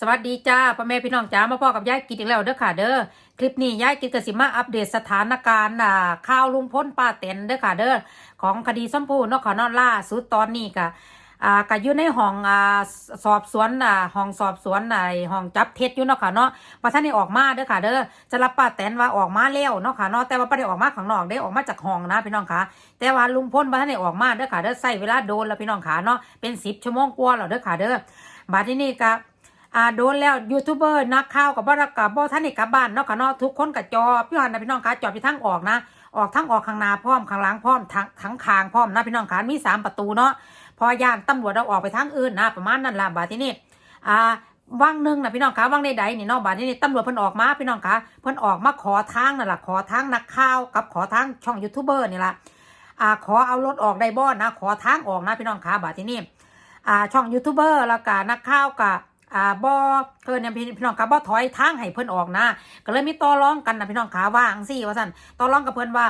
สวัสดีจ้าพ่อแม่พี่น้องจ้ามาพ่อกับยายกิจอีกแล้วเด้อค่ะ เด้อคลิปนี้ยายกิจกสิมาอัปเดตสถานการณ์อ่าข่าวลุงพ้นป้าเต็นเด้อค่ะ เด้อของคดีส้มพูนาะค่ะเนอนล่าสุดตอนนี้ก็อ่าก็อยู่ในห้องอ่าสอบสวนอ่าห้องสอบสวนในห้องจับเท็จอยู่เนาะค่ะเนาะว่าท่านได้ออกมาเด้อค่ะเด้อจะรับป้าแตนว่าออกมาแล้วเนาะค่ะเนาะแต่ว่าไม่ได้ออกมาข้างนอกได้ออกมาจากห้องนะพี่น้องค่ะ แต่ว่าลุงพ้นว่าท่านได้ออกมาเด้อค่ะเด้อใส่เวลาโดนแล้วพี่น้องค่ะเนาะเป็นสิบชั่วโมงกว่าแล้วเด้อค่ะเด้อบัดที่นี่ก็ อ่าโดนแล้วยูทูบเบอร์นักข่าวกับบ่รักกับบ่ท่านนี่กลับบ้านเนาะค่ะเนาะทุกคนกับจอพี่หันนะพี่น้องคะจอพี่ทั้งออกนะ ออกทั้งออกข้างหน้าพร้อมข้างหลังพร้อมทั้งทั้งคางพร้อมนะพี่น้องคะมีสามประตูเนาะพอย่านตำรวจเราออกไปทางอื่นนะประมาณนั้นล่ะบาดที่นี่อ่าว่างหนึงนะพี่น้องคะว่างใดๆนี่เนาะบาดที่นี่ตำรวจเพิ่นออกมาพี่น้องคะเพิ่นออกมาขอทางนั่นล่ะขอทางนักข่าวกับขอทางช่องยูทูบเบอร์นี่ล่ะอ่าขอเอารถออกได้บ่นะ ขอทางออกนะพี่น้องคะบาดที่นี่อ่าช่องยูทูบเบอร์แล้วก็นักข่าวกับ อ่าบอเพิ่นเนี่ยพี่น้องกับบ่ถอยทางให้เพิ่นออกนะ ก็เลยมีต่อรองกันนะพี่น้องขาว่าจังซี่ว่าซั่นต่อรองกับเพิ่นว่า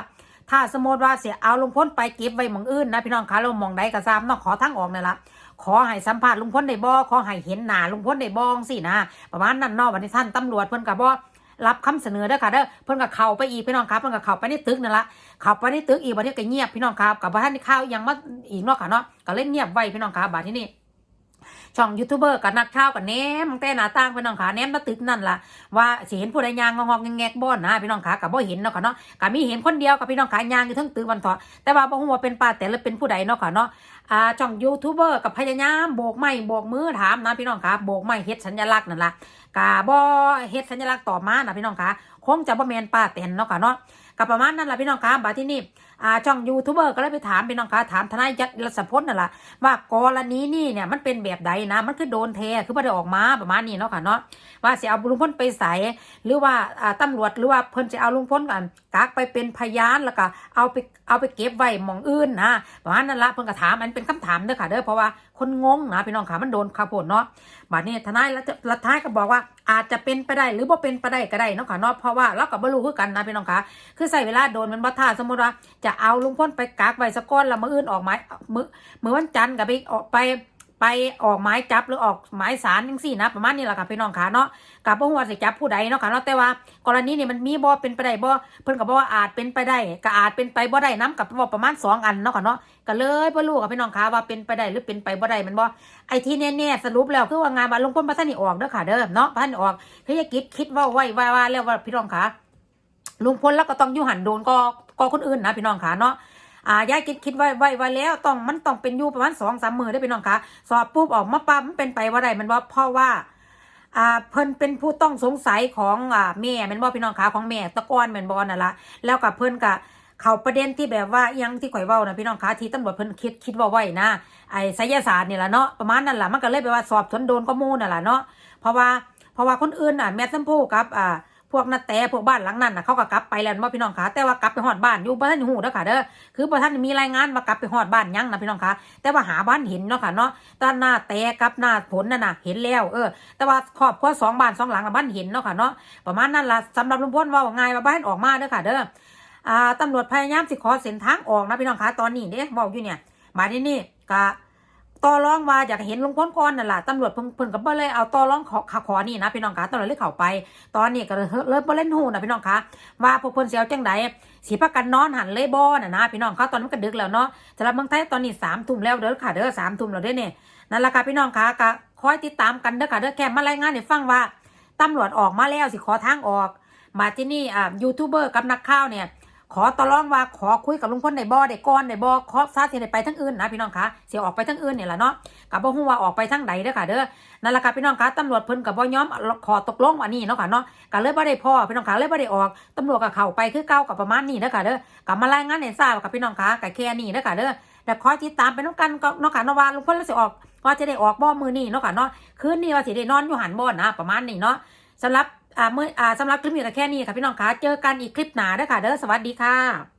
ถ้าสมมติว่าเสียเอาลุงพ้นไปเก็บไว้หมองอื่นนะพี่น้องขาเราหมองใดก็ซ้ำเนาะขอทางออกนี่ละขอให้สัมภาษณ์ลุงพ้นได้บ่ขอให้เห็นหน้าลุงพ้นได้บ่จังซี่นะประมาณนั้นนาะวันนี้ท่านตำรวจเพิ่นก็บ่รับคำเสนอเด้อค่ะเด้อเพิ่นก็เข้าไปอีกพี่น้องครับเพิ่นก็เข้าไปในตึกนั่นละเข้าไปในตึกอีกบัดนี้ก็เงียบพี่น้องครับกับบ่ทันได้ข่าวยังมาอีกนาะค่ะเนาะก็เลยเงียบไว้พี่น้องครับบัดที่นี่ ช่องยูทูบเบอร์กับนักข่าวกับแหนมตั้งแต่หน้าต่างพี่น้องขาแหนมมาตึกนั่นล่ะว่าสิเห็นผู้ใดยางงอกๆแงกบ่นนะพี่น้องขากับบ่เห็นเนาะค่ะเนาะก็มีเห็นคนเดียวกับพี่น้องขายางอยู่ทั้งตึกวันเถาะแต่ว่าบ่ฮู้ว่าเป็นป้าแต่หรือเป็นผู้ใดเนาะค่ะเนาะอ่าช่องยูทูบเบอร์กับพยายามโบกไม้โบกมือถามนะพี่น้องขาโบกไม้เฮ็ดสัญลักษณ์นั่นล่ะกะบ่เฮ็ดสัญลักษณ์ต่อมานะพี่น้องขาคงจะบ่แมนป้าแต่นเนาะค่ะเนาะก็ประมาณนั้นล่ะพี่น้องขาบัดที่นี่ อ่าช่องยูทูบเบอร์ก็เลยไปถามพี่น้องขาถามทนายยัดรัศพลนั่นล่ะว่ากรณีนี่เนี่ยมันเป็นแบบใดนะ มันคือโดนแท้คือไม่ได้ออกมาประมาณนี้เนาะค่ะเนาะว่าสิเอาลุงพ้นไปใส่หรือว่าอ่าตำรวจหรือว่าเพิ่นจะเอาลุงพ้นกันกักไปเป็นพยานแล้วก็เอาไปเอาไปเก็บไว้หมองอื่นนะประมาณนั้นละเพิ่นก็ถามอันเป็นคำถามเด้อค่ะเด้อเพราะว่าคนงงนะพี่น้องค่ะมันโดนข่าวโพดเนาะบัดนี้ทนายรัฐท้ายก็บอกว่าอาจจะเป็นไปได้หรือบ่าเป็นไปได้ก็ได้เนาะค่ะเนาะเพราะว่าเราก็บ่รู้คือกันนะพี่น้องค่ะคือใส่เวลาโดนมันบ่ท่าสมมุติว่าจะเอาลุงพ้นไปกักไว้สักก้อนแล้วมืออื่นออกหมายมือมือวันจันทร์ก็ไปออกไปไปออกหมายจับหรือออกหมายสารจังซี่นะประมาณนี้แหละค่ะพี่น้องค่ะเนาะกับบ่ฮู้ว่าสิจับผู้ใดเนาะค่ะเนาะแต่ว่า กรณีนี่มันมีบ่เป็นไปได้บ่เพิ่นก็บอกว่าอาจเป็นไปได้ก็อาจเป็นไปบ่ได้นํกับบอกประมาณสองอันเนาะค่ะเนาะก็เลยบ่รู้กับพี่น้องค่ะว่าเป็นไปได้หรือเป็นไปบ่ได้มันบ่ไอ้ที่แน่ๆสรุปแล้วคือว่างานว่าลุงพ้นบ่ทันได้ออกเด้อค่ะเด้อเนาะบ่ทันออกคือยาคิดคิดว่าไว้ว่าแล้วว่าพี่น้องค่ะลุงพลแล้วก็ต้องอยู่หันโดนก็ ก็คนอื่นนะพี่น้องค่ะเนาะอ่ายายคิดคิดไว้ไว้ไว้แล้วต้องมันต้องเป็นอยู่ประมาณสองสามมือได้พี่น้องค่ะสอบปุ๊บออกมาปั๊บมันเป็นไปว่าใดมันว่าเพราะว่าอ่าเพิ่นเป็นผู้ต้องสงสัยของอ่าแม่แม่นบ่พี่น้องค่ะของแม่ตะกอนแม่นบ่นั่นละแล้วกับเพิ่นก็เขาประเด็นที่แบบว่ายังที่ข่อยเว้านะพี่น้องค่ะที่ตำรวจเพิ่นคิดคิดว่าไว้นะไอ้ไสยศาสตร์นี่ล่ะเนาะประมาณนั้นละมันก็เลยไปว่าสอบสวนโดนข้อมูนั่นล่ะเนาะเพราะว่าเพราะว่าคนอื่นอะแม่สัมพูกับอ่า พวกนาแต่พวกบ้านหลังนั้นน่ะเขาก็กลับไปแล้วว่าพี่น้องคะแต่ว่ากลับไปหอดบ้านอยู่บ้านหูเด้อค่ะเด้อคือบ่ท่านมีรายงานว่ากลับไปหอดบ้านยังนะพี่น้องคะแต่ว่าหาบ้านเห็นเนาะค่ะเนาะตอนหน้าแต่กับหน้าผลนั่นน่ะเห็นแล้วเออ แต่ว่าครอบครัวสองบ้านสองหลังบ้านเห็นเนาะค่ะเนาะประมาณนั้นล่ะสำหรับลุงพลว่าว่าไงว่าบ้านออกมาเด้อค่ะเด้ออ่าตำรวจพยายามสิขอเส้นทางออกนะพี่น้องคะตอนนี้เด้บอกอยู่เนี่ยมาที่นี่กะ ต่อร้องว่าอยากเห็นลุงพ้นก่อนนั่นแหละตำรวจเพิ่งเพิ่งกับเบเลยเอาต่อร้องขอขอนี่นะพี่น้องคะตำรวจเลยเข้าไป ตอนนี้ก็เลยเริ่มเล่นหูนะพี่น้องคะว่าพวกเพิ่นเสียวจังไดสีพักกันนอนหันเลยบ่น่ะนะพี่น้องคะตอนนั้ก็ดึกแล้วเนาะสำหรับเมืองไทยตอนนี้สามทุ่มแล้วเด้อค่ะเด้อสามทุ่มแล้วเด้อเนี่ยนั่นแหละค่ะพี่น้องคะก็คอยติดตามกันเด้อค่ะเด้อแค่มารายงานให้ฟังว่าตำรวจออกมาแล้วสิขอทางออกมาที่นี่อ่ายูทูบเบอร์กับนักข่าวเนี่ย ขอตอรองว่าขอคุยกับลุงพลได้บ่อได้ก่อนได้บ่อขอซาสิได้ไปทั้งอื่นนะพี่น้องคะเสียออกไปทั้งอื่นเนี่ยแหละเนาะกับบ่ฮู้ว่าออกไปทั้งใดเด้อค่ะเด้อนั่นแหละค่ะพี่น้องคะตำรวจเพิ่นกับบ่ยอมขอตกลงอันนี้เนาะค่ะเนาะก็เลยบ่ได้พ่อพี่น้องคะเลยบ่ได้ออกตำรวจก็เข้าไปคือเก่ากับประมาณนี้เด้อค่ะเด้อกับมารายงานให้ทราบกับพี่น้องคะก็แค่นี้เด้อค่ะเด้อแต่คอยติดตามไปน้องกันก็เนาะค่ะเนาะว่าลุงพลแล้วสิออกว่าจะได้ออกบ่มือนี้เนาะค่ะเนาะคืนนี้ว่าสิได้นอนอยู่หันบ่นะประมาณนี้เนาะสำหรับ อ่ามื้ออ่าสำหรับคลิปนี้ก็แค่นี้ค่ะพี่น้องคะเจอกันอีกคลิปหนาเด้อค่ะเด้อสวัสดีค่ะ